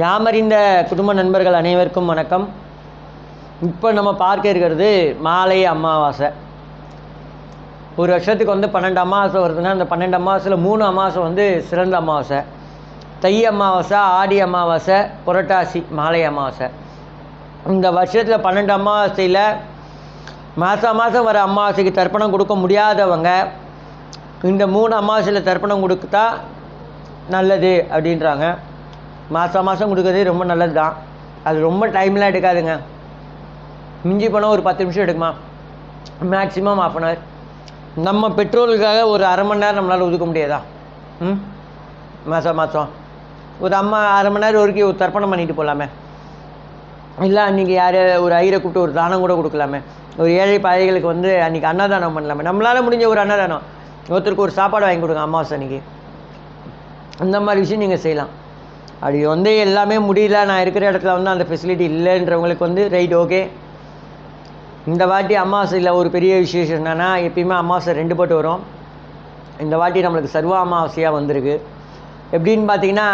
யாமறிந்த குடும்ப நண்பர்கள் அனைவருக்கும் வணக்கம். இப்போ நம்ம பார்க்க இருக்கிறது மாலை அமாவாசை. ஒரு வருஷத்துக்கு வந்து பன்னெண்டு அமாவாசை வருதுன்னா அந்த பன்னெண்டு அமாவாசையில் மூணு அமாவாசை வந்து சிறந்த அமாவாசை. தை அமாவாசை ஆடி அமாவாசை புரட்டாசி மாலை அமாவாசை. இந்த வருஷத்தில் பன்னெண்டு அமாவாசையில் மாதம் மாதம் வர அமாவாசைக்கு தர்ப்பணம் கொடுக்க முடியாதவங்க இந்த மூணு அமாவாசையில் தர்ப்பணம் கொடுத்தா நல்லது அப்படின்றாங்க. மாதம் மாதம் கொடுக்குறதே ரொம்ப நல்லது தான் அது ரொம்ப டைம்லாம் எடுக்காதுங்க. மிஞ்சி போனால் ஒரு பத்து நிமிஷம் எடுக்குமா? மேக்ஸிமம் ஆஃப் அன் ஹவர் நம்ம பெட்ரோலுக்காக ஒரு அரை மணி நேரம் நம்மளால் ஒதுக்க முடியாதா? ம்? மாதம் மாதம் ஒரு அம்மா அரை மணி நேரம் வரைக்கும் ஒரு தர்ப்பணம் பண்ணிட்டு போகலாமே இல்லை அன்றைக்கி யார் ஒரு ஐயரை கூப்பிட்டு ஒரு தானம் கூட கொடுக்கலாமே. ஒரு ஏழை பாதைகளுக்கு வந்து அன்றைக்கி அன்னதானம் பண்ணலாமே. நம்மளால் முடிஞ்ச ஒரு அன்னதானம். ஒருத்தருக்கு ஒரு சாப்பாடு வாங்கி கொடுங்க அமாவாசை அன்றைக்கி அந்த மாதிரி விஷயம் நீங்கள் செய்யலாம். அப்படி வந்து எல்லாமே முடியல. நான் இருக்கிற இடத்துல வந்து அந்த ஃபெசிலிட்டி இல்லைன்றவங்களுக்கு வந்து ரைட் ஓகே இந்த வாட்டி அமாவாசையில் ஒரு பெரிய விசேஷம் என்னென்னா எப்பயுமே அமாவாசை ரெண்டு போட்டு வரும். இந்த வாட்டி நம்மளுக்கு சர்வ அமாவாசையாக வந்திருக்கு. எப்படின்னு பார்த்தீங்கன்னா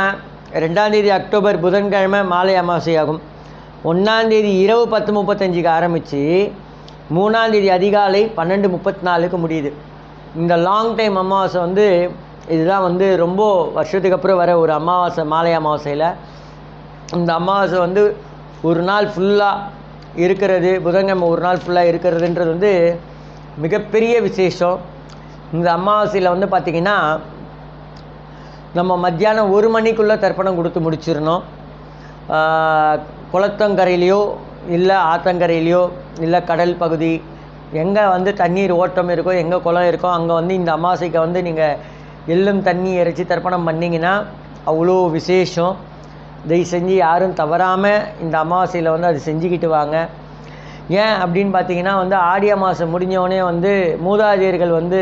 ரெண்டாந்தேதி அக்டோபர் புதன்கிழமை மாலை அமாவாசையாகும். ஒன்றாந்தேதி இரவு பத்து முப்பத்தஞ்சுக்கு ஆரம்பித்து மூணாந்தேதி அதிகாலை பன்னெண்டு முப்பத்தி நாலுக்கு முடியுது. இந்த லாங் டைம் அமாவாசை வந்து இதுதான் வந்து ரொம்ப வருஷத்துக்கு அப்புறம் வர ஒரு அமாவாசை மாலை அமாவாசையில். இந்த அமாவாசை வந்து ஒரு நாள் ஃபுல்லாக இருக்கிறது புதன்கிழமை ஒரு நாள் ஃபுல்லாக இருக்கிறதுன்றது வந்து மிகப்பெரிய விசேஷம். இந்த அமாவாசையில் வந்து பார்த்திங்கன்னா நம்ம மத்தியானம் ஒரு மணிக்குள்ளே தர்ப்பணம் கொடுத்து முடிச்சிடணும். குளத்தங்கரையிலையோ இல்லை ஆத்தங்கரையிலையோ இல்லை கடல் பகுதி எங்கே வந்து தண்ணீர் ஓட்டம் இருக்கோ எங்கே குளம் இருக்கோ அங்கே வந்து இந்த அமாவாசைக்கு வந்து நீங்கள் எள்ளும் தண்ணி இறைச்சி தர்ப்பணம் பண்ணிங்கன்னா அவ்வளோ விசேஷம். தயவு செஞ்சு யாரும் தவறாமல் இந்த அமாவாசையில் வந்து அது செஞ்சுக்கிட்டு வாங்க. ஏன் அப்படின்னு பார்த்தீங்கன்னா வந்து ஆடி அமாவாசை முடிஞ்சவொடனே வந்து மூதாதையர்கள் வந்து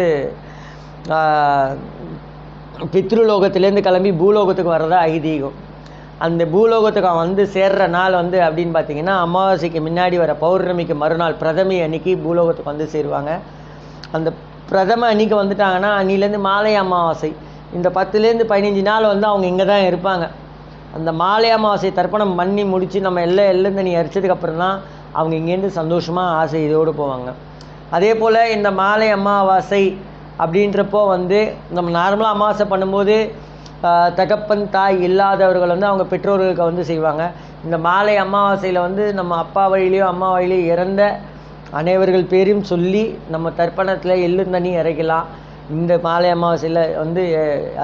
பித்ருலோகத்துலேருந்து பித்ருலோகத்திலேருந்து கிளம்பி பூலோகத்துக்கு வர்றதா ஐதீகம். அந்த பூலோகத்துக்கு அவன் வந்து சேர்ற நாள் வந்து அப்படின்னு பார்த்தீங்கன்னா அமாவாசைக்கு முன்னாடி வர பௌர்ணமிக்கு மறுநாள் பிரதமி அன்னைக்கு பூலோகத்துக்கு வந்து சேருவாங்க. அந்த பிரதம அன்னைக்கு வந்துட்டாங்கன்னா அன்னிலேருந்து மாலை அமாவாசை. இந்த பத்துலேருந்து பதினஞ்சு நாள் வந்து அவங்க இங்கே தான் இருப்பாங்க. அந்த மாலை அமாவாசை தர்ப்பணம் பண்ணி முடித்து நம்ம எல்லாம் எல்லாம் தண்ணி அரிச்சதுக்கப்புறம் தான் அவங்க இங்கேருந்து சந்தோஷமாக ஆசை இதோடு போவாங்க. அதே போல் இந்த மாலை அமாவாசை அப்படின்றப்போ வந்து நம்ம நார்மலாக அமாவாசை பண்ணும்போது தகப்பன் தாய் இல்லாதவர்கள் வந்து அவங்க பெற்றோர்களுக்கு வந்து செய்வாங்க. இந்த மாலை அமாவாசையில் வந்து நம்ம அப்பா வழியிலையோ அம்மா வழியிலையோ இறந்த அனைவர்கள் பேரையும் சொல்லி நம்ம தர்ப்பணத்தில் எள்ளும் தண்ணி இறைக்கலாம். இந்த மாலை அமாவாசையில் வந்து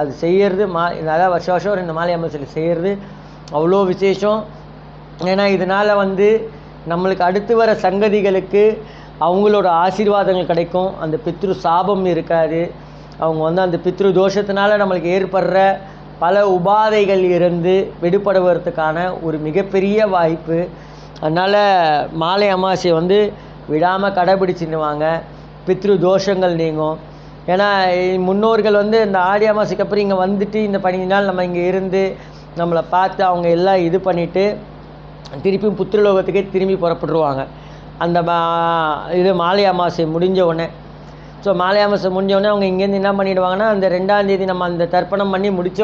அது செய்கிறது மா அதாவது வருஷம் வருஷம் இந்த மாலை அமாவாசையில் செய்கிறது அவ்வளோ விசேஷம். ஏன்னா இதனால் வந்து நம்மளுக்கு அடுத்து வர சங்கதிகளுக்கு அவங்களோட ஆசீர்வாதங்கள் கிடைக்கும். அந்த பித்ரு சாபம் இருக்காது. அவங்க வந்து அந்த பித்ரு தோஷத்தினால நம்மளுக்கு ஏற்படுற பல உபாதைகள் இருந்து விடுபடுவதற்கான ஒரு மிகப்பெரிய வாய்ப்பு. அதனால் மாலை அமாவாசை வந்து விடாமல் கடைபிடிச்சின்னு வாங்க பித்ரு தோஷங்கள் நீங்கும். ஏன்னா முன்னோர்கள் வந்து இந்த ஆடி அமாவாசைக்கு அப்புறம் இங்கே வந்துட்டு இந்த பதினஞ்சு நாள் நம்ம இங்கே இருந்து நம்மளை பார்த்து அவங்க எல்லாம் இது பண்ணிவிட்டு திருப்பியும் புத்திரலோகத்துக்கே திரும்பி புறப்பட்டுருவாங்க அந்த மா இது மாலை அமாவாசை முடிஞ்ச உடனே. ஸோ மாலை அமாவாசை முடிஞ்ச அவங்க இங்கேருந்து என்ன பண்ணிடுவாங்கன்னா அந்த ரெண்டாம் தேதி நம்ம அந்த தர்ப்பணம் பண்ணி முடிச்ச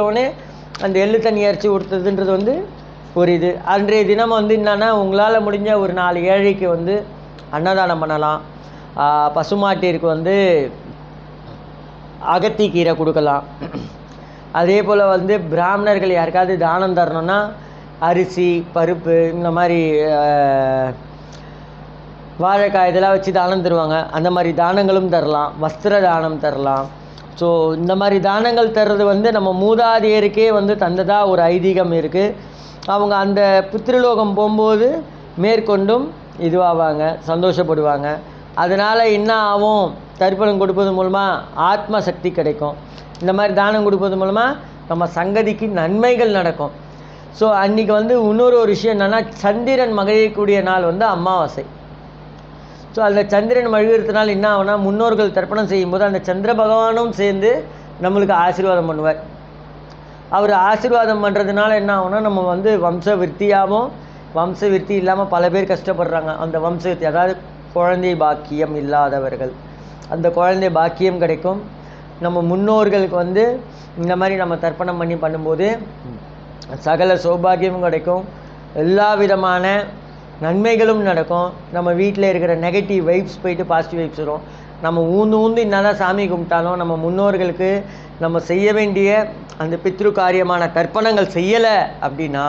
அந்த எள்ளு தண்ணி அரைச்சி கொடுத்ததுன்றது வந்து ஒரு இது. அன்றைய தினம் வந்து என்னென்னா உங்களால் முடிஞ்ச ஒரு நாலு ஏழைக்கு வந்து அன்னதானம் பண்ணலாம். பசுமாட்டிற்கு வந்து அகத்திக்கீரை கொடுக்கலாம். அதே போல் வந்து பிராமணர்கள் யாருக்காவது தானம் தரணும்னா அரிசி பருப்பு இந்த மாதிரி ஆஹ், வாழைக்காய் இதெல்லாம் வச்சு தானம் தருவாங்க. அந்த மாதிரி தானங்களும் தரலாம். வஸ்திர தானம் தரலாம். ஸோ இந்த மாதிரி தானங்கள் தர்றது வந்து நம்ம மூதாதையருக்கே வந்து தந்ததாக ஒரு ஐதீகம் இருக்குது அவங்க அந்த பித்ருலோகம் போகும்போது மேற்கொண்டும் இதுவாவாங்க சந்தோஷப்படுவாங்க. அதனால் என்ன ஆகும்? தர்ப்பணம் கொடுப்பது மூலமாக ஆத்ம சக்தி கிடைக்கும். இந்த மாதிரி தானம் கொடுப்பது மூலமாக நம்ம சங்கதிக்கு நன்மைகள் நடக்கும். ஸோ அன்றைக்கி வந்து இன்னொரு ஒரு விஷயம் என்னென்னா சந்திரன் மகிழக்கூடிய நாள் வந்து அமாவாசை. ஸோ அந்த சந்திரன் மகிழ்கிறதுனால என்ன ஆகுனா முன்னோர்கள் தர்ப்பணம் செய்யும்போது அந்த சந்திர பகவானும் சேர்ந்து நம்மளுக்கு ஆசீர்வாதம் பண்ணுவார். அவர் ஆசீர்வாதம் பண்ணுறதுனால என்ன ஆகும்னா நம்ம வந்து வம்ச விருத்தியாகவும் வம்ச விருத்தி இல்லாமல் பல பேர் கஷ்டப்படுறாங்க. அந்த வம்ச விருத்தி அதாவது குழந்தை பாக்கியம் இல்லாதவர்கள். அந்த குழந்தை பாக்கியம் கிடைக்கும். நம்ம முன்னோர்களுக்கு வந்து இந்த மாதிரி நம்ம தர்ப்பணம் பண்ணி பண்ணும்போது சகல சௌபாகியமும் கிடைக்கும். எல்லா விதமான நன்மைகளும் நடக்கும். நம்ம வீட்டில் இருக்கிற நெகட்டிவ் வைப்ஸ் போயிட்டு பாசிட்டிவ் வைப்ஸ் வரும். நம்ம ஊந்து ஊந்து என்னதான் சாமி கும்பிட்டாலும் நம்ம முன்னோர்களுக்கு நம்ம செய்ய வேண்டிய அந்த பித்ரு காரியமான தர்ப்பணங்கள் செய்யலை அப்படின்னா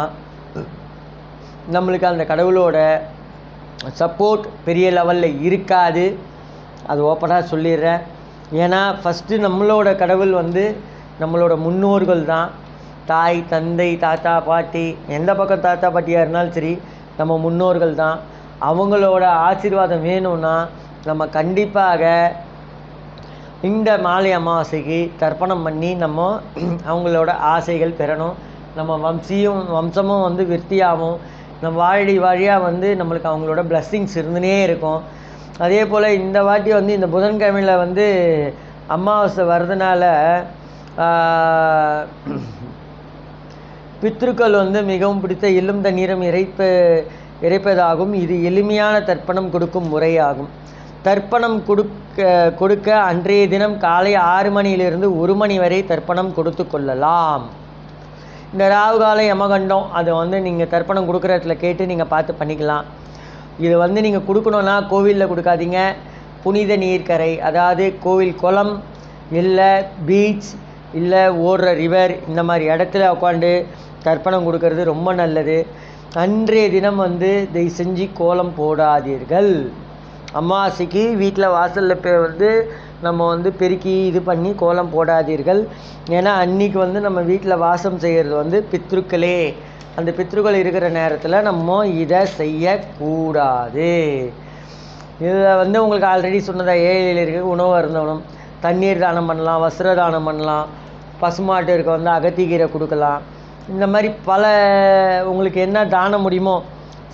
நம்மளுக்கு அந்த கடவுளோட சப்போர்ட் பெரிய லெவலில் இருக்காது. அது ஓப்பனாக சொல்லிடுறேன். ஏன்னா ஃபஸ்ட்டு நம்மளோட கடவுள் வந்து நம்மளோட முன்னோர்கள் தான். தாய் தந்தை தாத்தா பாட்டி எந்த பக்கம் தாத்தா பாட்டியாக இருந்தாலும் சரி நம்ம முன்னோர்கள் தான். அவங்களோட ஆசீர்வாதம் வேணும்னா நம்ம கண்டிப்பாக இந்த மாலை அமாவாசைக்கு தர்ப்பணம் பண்ணி நம்ம அவங்களோட ஆசைகள் பெறணும். நம்ம வம்சியும் வம்சமும் வந்து விருத்தியாகும். நம்ம வாழி வாழியாக வந்து நம்மளுக்கு அவங்களோட பிளஸ்ஸிங்ஸ் இருந்துனே இருக்கும். அதே போல் இந்த வாட்டி வந்து இந்த புதன்கிழமையில் வந்து அமாவாசை வர்றதுனால பித்ருக்கள் வந்து மிகவும் பிடித்த இல்லும் தண்ணீரம் இறைப்ப இறைப்பதாகும். இது எளிமையான தர்ப்பணம் கொடுக்கும் முறையாகும். தர்ப்பணம் கொடுக்க கொடுக்க அன்றைய தினம் காலை ஆறு மணியிலிருந்து ஒரு மணி வரை தர்ப்பணம் கொடுத்து கொள்ளலாம். இந்த ராகுகால யமகண்டம் அதை வந்து நீங்கள் தர்ப்பணம் கொடுக்குற இடத்துல கேட்டு நீங்கள் பார்த்து பண்ணிக்கலாம். இது வந்து நீங்கள் கொடுக்கணுன்னா கோவிலில் கொடுக்காதீங்க. புனித நீர்க்கரை அதாவது கோவில் குளம் இல்லை பீச் இல்லை ஓடுற ரிவர் இந்த மாதிரி இடத்துல உட்காந்து தர்ப்பணம் கொடுக்கறது ரொம்ப நல்லது. அன்றைய தினம் வந்து தயவு செஞ்சு கோலம் போடாதீர்கள். அமாவாசைக்கு வீட்டில் வாசலில் போய் வந்து நம்ம வந்து பெருக்கி இது பண்ணி கோலம் போடாதீர்கள். ஏன்னா அன்னைக்கு வந்து நம்ம வீட்டில் வாசம் செய்கிறது வந்து பித்ருக்களே. அந்த பித்ருக்கள் இருக்கிற நேரத்தில் நம்ம இதை செய்யக்கூடாது. இதில் வந்து உங்களுக்கு ஆல்ரெடி சொன்னதாக ஏழையில் இருக்க உணவு அருந்தணும் தண்ணீர் தானம் பண்ணலாம் வஸ்திர தானம் பண்ணலாம் பசுமாட்டிற்கு இருக்க வந்து அகத்திக்கீரை கொடுக்கலாம். இந்த மாதிரி பல உங்களுக்கு என்ன தானம் முடியுமோ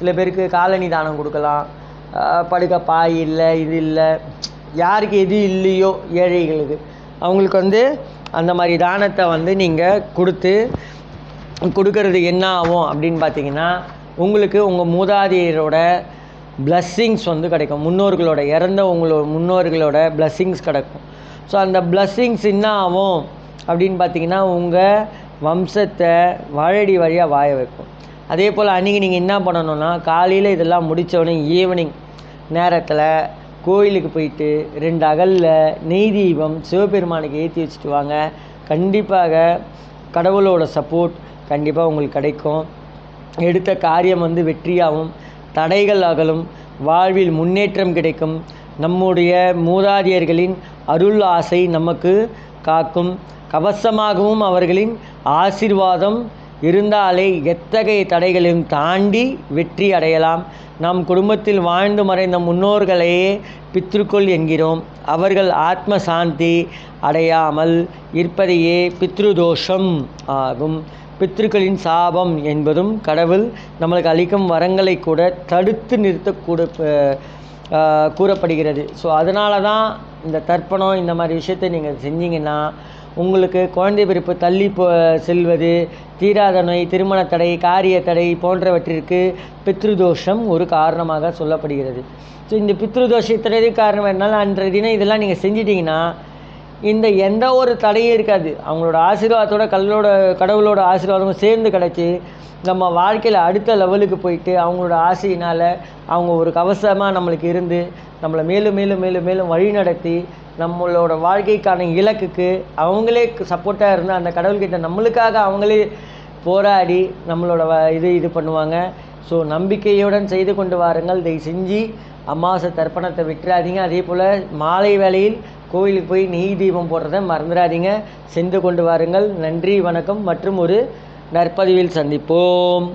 சில பேருக்கு காலனி தானம் கொடுக்கலாம். படுக்க பாய் இல்லை இது இல்லை. யாருக்கு எது இல்லையோ ஏழைகளுக்கு. அவங்களுக்கு வந்து அந்த மாதிரி தானத்தை வந்து நீங்கள் கொடுத்து கொடுக்கறது என்ன ஆகும் அப்படின்னு பார்த்தீங்கன்னா உங்களுக்கு உங்கள் மூதாதையரோட பிளஸ்ஸிங்ஸ் வந்து கிடைக்கும். முன்னோர்களோட இறந்த உங்களோட முன்னோர்களோட பிளஸ்ஸிங்ஸ் கிடைக்கும். ஸோ அந்த பிளஸ்ஸிங்ஸ் என்ன ஆகும் அப்படின்னு பார்த்தீங்கன்னா உங்கள் வம்சத்தை வாழடி வழியாக வாய வைக்கும். அதே போல் அன்றைக்கி நீங்கள் என்ன பண்ணணும்னா காலையில் இதெல்லாம் முடித்தவொடனே ஈவினிங் நேரத்தில் கோயிலுக்கு போயிட்டு ரெண்டு அகலில் நெய் தீபம் சிவபெருமானுக்கு ஏற்றி வச்சுட்டு வாங்க. கண்டிப்பாக கடவுளோட சப்போர்ட் கண்டிப்பாக உங்களுக்கு கிடைக்கும். எடுத்த காரியம் வந்து வெற்றியாகும். தடைகள் அகலும். வாழ்வில் முன்னேற்றம் கிடைக்கும். நம்முடைய மூதாதையர்களின் அருள் ஆசை நமக்கு காக்கும். கவசமாகவும் அவர்களின் ஆசீர்வாதம் இருந்தாலே எத்தகைய தடைகளையும் தாண்டி வெற்றி அடையலாம். நம் குடும்பத்தில் வாழ்ந்து மறைந்த முன்னோர்களையே பித்ருக்கொள் என்கிறோம். அவர்கள் ஆத்ம சாந்தி அடையாமல் இருப்பதையே பித்ருதோஷம் ஆகும். பித்ருக்களின் சாபம் என்பதும் கடவுள் நம்மளுக்கு அளிக்கும் வரங்களை கூட தடுத்து நிறுத்தக்கூட கூறப்படுகிறது. ஸோ அதனால தான் இந்த தர்ப்பணம் இந்த மாதிரி விஷயத்தை நீங்கள் செஞ்சீங்கன்னா உங்களுக்கு குழந்தை பிறப்பு தள்ளி போ செல்வது தீராத நோய் திருமண தடை காரிய தடை போன்றவற்றிற்கு பித்ருதோஷம் ஒரு காரணமாக சொல்லப்படுகிறது. ஸோ இந்த பித்ருதோஷத்தினது காரணம் என்னால் அன்றைய தினம் இதெல்லாம் நீங்கள் செஞ்சிட்டிங்கன்னா இந்த எந்த ஒரு தடையும் இருக்காது. அவங்களோட ஆசீர்வாதத்தோட கல்லோட கடவுளோட ஆசீர்வாதமும் சேர்ந்து கிடச்சி நம்ம வாழ்க்கையில் அடுத்த லெவலுக்கு போயிட்டு அவங்களோட ஆசையினால் அவங்க ஒரு கவசமாக நம்மளுக்கு இருந்து நம்மளை மேலும் மேலும் மேலும் மேலும் வழி நடத்தி நம்மளோட வாழ்க்கைக்கான இலக்குக்கு அவங்களே சப்போர்ட்டாக இருந்து அந்த கடவுள்கிட்ட நம்மளுக்காக அவங்களே போராடி நம்மளோட வ- இது இது பண்ணுவாங்க. ஸோ நம்பிக்கையுடன் செய்து கொண்டு வாருங்கள். இதை செஞ்சு அமாவாசை தர்ப்பணத்தை விட்டுறாதீங்க. அதே போல் மாலை வேளையில் கோயிலுக்கு போய் நெய் தீபம் போடுறத மறந்துடாதீங்க சென்று கொண்டு வாருங்கள். நன்றி வணக்கம் மற்றும் ஒரு நற்பதிவில் சந்திப்போம்.